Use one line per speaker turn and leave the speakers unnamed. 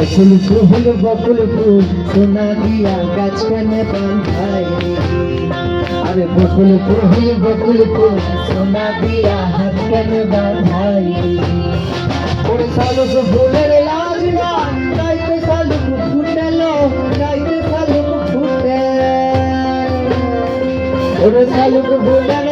বকুল ফুল বকুল ফুল সোনা দিয়া গাছ কেনে বান্ধাই আরে বকুল ফুল বকুল ফুল সোনা দিয়া হাত কেনে বান্ধাই ওরে শালুক ফুলের লাজ না গাইতে শালুক ফুটেলো গাইতে শালুক ফুটে ওরে শালুক ফুলের